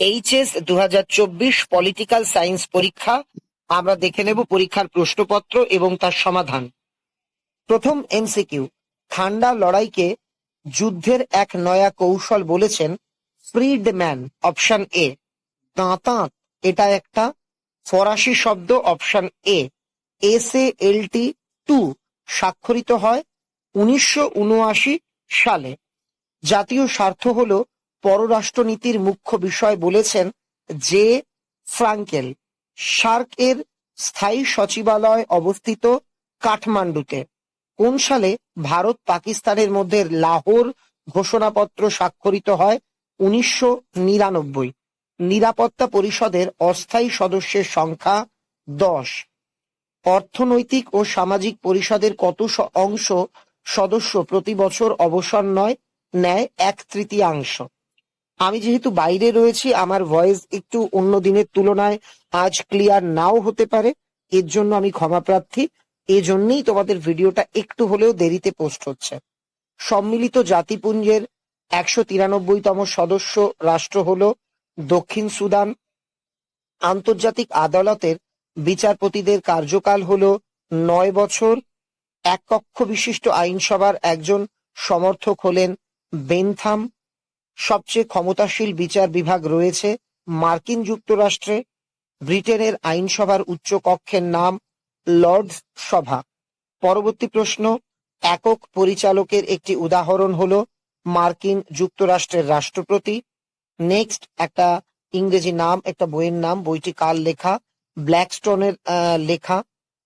HS দু হাজার চব্বিশ পলিটিক্যাল সায়েন্স পরীক্ষা। আমরা দেখে নেব পরীক্ষার প্রশ্নপত্র এবং তার সমাধান। প্রথম এমসিকিউ ঠান্ডা লড়াইকে যুদ্ধের এক নয়া কৌশল বলেছেন ফ্রিড ম্যান অপশন এ দাঁতাঁত এটা একটা ফরাসি শব্দ option A S L T two স্বাক্ষরিত হয় উনিশশো উনআশি সালে। জাতীয় স্বার্থ হলো পররাষ্ট্রনীতির মুখ্য বিষয় বলেছেন জে ফ্রাঙ্কেল সার্ক এর স্থায়ী সচিবালয় অবস্থিত কাঠমান্ডুতে। কোন সালে ভারত পাকিস্তানের মধ্যে লাহোর ঘোষণাপত্র স্বাক্ষরিত হয়? উনিশশো নিরানব্বই। নিরাপত্তা পরিষদের অস্থায়ী সদস্যের সংখ্যা দশ। অর্থনৈতিক ও সামাজিক পরিষদের কত অংশ সদস্য প্রতি বছর অবসর নয়, নেয় এক তৃতীয়াংশ। আমি যেহেতু বাইরে রয়েছি, আমার ভয়েস একটু অন্য দিনের তুলনায় আজ ক্লিয়ার নাও হতে পারে। এর জন্য আমি ক্ষমা প্রার্থী। এজন্যই তোমাদের ভিডিওটা একটু হলেও দেরিতে পোস্ট হচ্ছে। সম্মিলিত জাতিপুঞ্জের একশো তিরানব্বইতম সদস্য রাষ্ট্র হল দক্ষিণ সুদান। আন্তর্জাতিক আদালতের বিচারপতিদের কার্যকাল হল নয় বছর। এক কক্ষ বিশিষ্ট আইনসভার একজন সমর্থক হলেন বেনথাম। সবচেয়ে ক্ষমতাশীল বিচার বিভাগ রয়েছে মার্কিন যুক্তরাষ্ট্রে। ব্রিটেনের আইনসভার উচ্চ কক্ষের নাম লর্ডস সভা। পরবর্তী প্রশ্ন, একক পরিচালকের একটি উদাহরণ হল মার্কিন যুক্তরাষ্ট্রের রাষ্ট্রপতি। নেক্সট, একটা ইংরেজি নাম, একটা বইয়ের নাম, বইটি কার লেখা? ব্ল্যাকস্টোনের লেখা।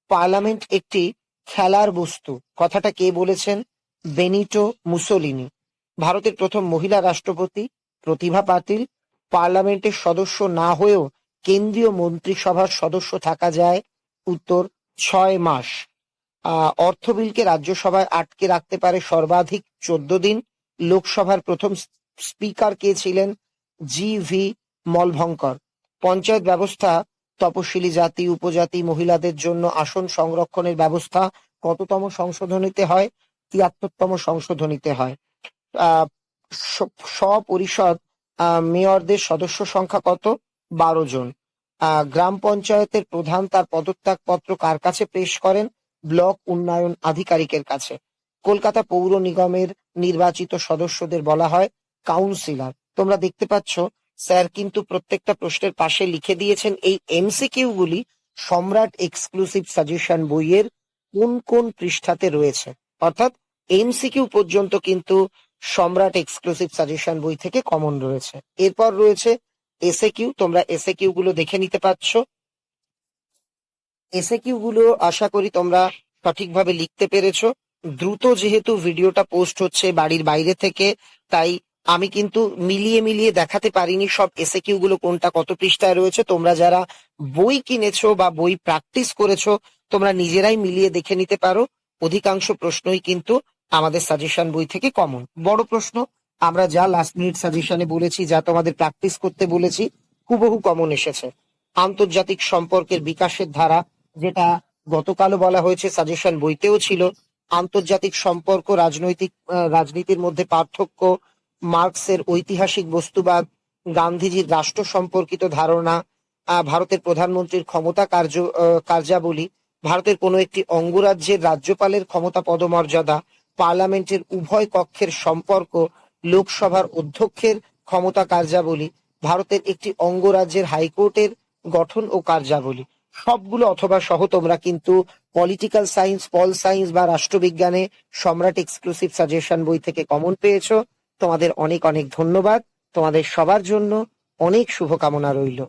পার্লামেন্ট একটি খেলার বস্তু। কথাটা কে বলেছেন? Benito Mussolini. ভারতের প্রথম মহিলা রাষ্ট্রপতি, প্রতিভা পাতিল, পার্লামেন্টের সদস্য না হয়েও কেন্দ্রীয় মন্ত্রিসভার সদস্য থাকা যায় উত্তর ছয় মাস। অর্থ বিলকে রাজ্যসভায় আটকে রাখতে পারে সর্বাধিক চোদ্দ দিন। লোকসভার প্রথম স্পিকার কে ছিলেন? G V মলভঙ্কর। পঞ্চায়েত ব্যবস্থা, তপশিলি জাতি, উপজাতি মহিলাদের জন্য আসন সংরক্ষণের ব্যবস্থা কততম সংশোধনীতে হয়? তিয়াত্তরতম সংশোধনীতে হয়। স্বপরিষদ মেয়রদের সদস্য সংখ্যা কত? বারো জন। গ্রাম পঞ্চায়েতের প্রধান তার পদত্যাগ পত্র কার কাছে পেশ করেন? ব্লক উন্নয়ন আধিকারিকের কাছে। কলকাতা পৌর নিগমের নির্বাচিত সদস্যদের বলা হয় কাউন্সিলর। তোমরা দেখতে পাচ্ছ, স্যার কিন্তু প্রত্যেকটা প্রশ্নের পাশে লিখে দিয়েছেন এই এমসিকিউ গুলি সম্রাট এক্সক্লুসিভ সাজেশন বইয়ের কোন কোন পৃষ্ঠাতে রয়েছে। অর্থাৎ এমসিকিউ পর্যন্ত কিন্তু সম্রাট এক্সক্লুসিভ সাজেশন বই থেকে কমন রয়েছে। এরপর রয়েছে এসএ কিউ তোমরা এসএ কিউ গুলো দেখে নিতে পারছ। এসএ কিউ গুলো আশা করি তোমরা সঠিকভাবে লিখতে পেরেছ। দ্রুত যেহেতু ভিডিওটা পোস্ট হচ্ছে বাড়ির বাইরে থেকে, তাই আমি কিন্তু মিলিয়ে মিলিয়ে দেখাতে পারিনি সব এসএ কিউ গুলো কোনটা কত পৃষ্ঠায় রয়েছে। তোমরা যারা বই কিনেছো বা বই প্র্যাকটিস করেছ, তোমরা নিজেরাই মিলিয়ে দেখে নিতে পারো। অধিকাংশ প্রশ্নই কিন্তু আমাদের সাজেশন বই থেকে কমন বড় প্রশ্ন, আমরা যা লাস্ট মিনিট সাজেশনে বলেছি, যা তোমাদের প্র্যাকটিস করতে বলেছি, হুবহু কমন এসেছে। আন্তর্জাতিক সম্পর্কের বিকাশের ধারা, যেটা গতকালও বলা হয়েছে সাজেশন বইতেও ছিল। আন্তর্জাতিক সম্পর্ক, রাজনৈতিক রাজনীতির মধ্যে পার্থক্য, মার্কসের ঐতিহাসিক বস্তুবাদ, গান্ধীজির রাষ্ট্র সম্পর্কিত ধারণা ভারতের প্রধানমন্ত্রীর ক্ষমতা কার্য কার্যাবলী, ভারতের কোনো একটি অঙ্গরাজ্যের রাজ্যপালের ক্ষমতা পদমর্যাদা পার্লামেন্টের উভয় কক্ষের সম্পর্ক লোকসভার অধ্যক্ষের ক্ষমতা কার্যাবলী, ভারতের একটি অঙ্গরাজ্যের হাইকোর্টের গঠন ও কার্যাবলী। সবগুলো অথবা সহ তোমরা কিন্তু পলিটিক্যাল সায়েন্স পল সায়েন্স বা রাষ্ট্রবিজ্ঞানে সম্রাট এক্সক্লুসিভ সাজেশন বই থেকে কমন পেয়েছ। তোমাদের অনেক অনেক ধন্যবাদ। তোমাদের সবার জন্য অনেক শুভকামনা রইল।